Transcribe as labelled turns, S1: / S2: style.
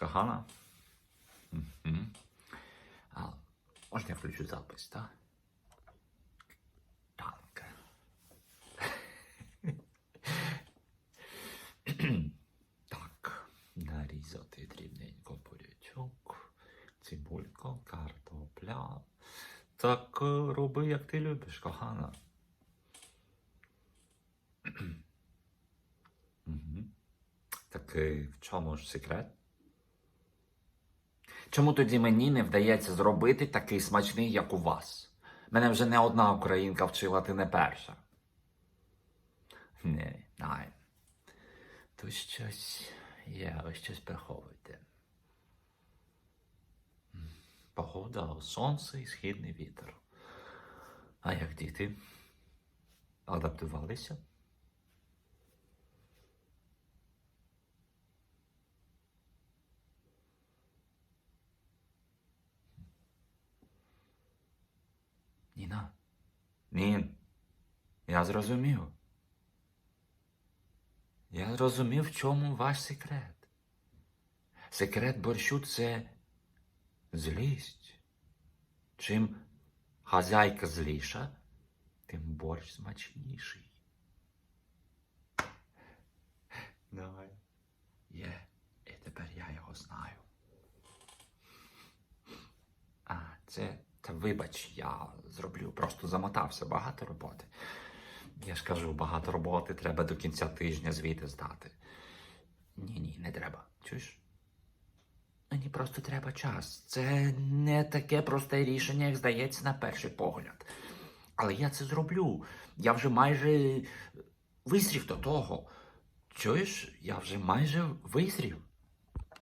S1: Кохана? Мгм. А, можна я включу запис, так? Так. так, нарізати дрібненько бурячок, цибулька, картопля. Так роби, як ти любиш, кохана. Так в чому ж секрет? Чому тоді мені не вдається зробити такий смачний, як у вас? Мене вже не одна українка вчила, ти не перша. Не, най. Тут щось є, ви щось приховуєте. Погода, сонце і східний вітер. А як діти? Адаптувалися? Нін. Я зрозумів. Я зрозумів, в чому ваш секрет. Секрет борщу це злість. Чим хазяйка зліша, тим борщ смачніший. Давай. Є, і тепер я його знаю. А, це. Та вибач, я зроблю, просто замотався, багато роботи. Я ж кажу, багато роботи, треба до кінця тижня звіти здати. Ні, ні, не треба. Чуєш? Мені просто треба час. Це не таке просте рішення, як здається, на перший погляд. Але я це зроблю. Я вже майже визрів до того. Чуєш, я вже майже визрів.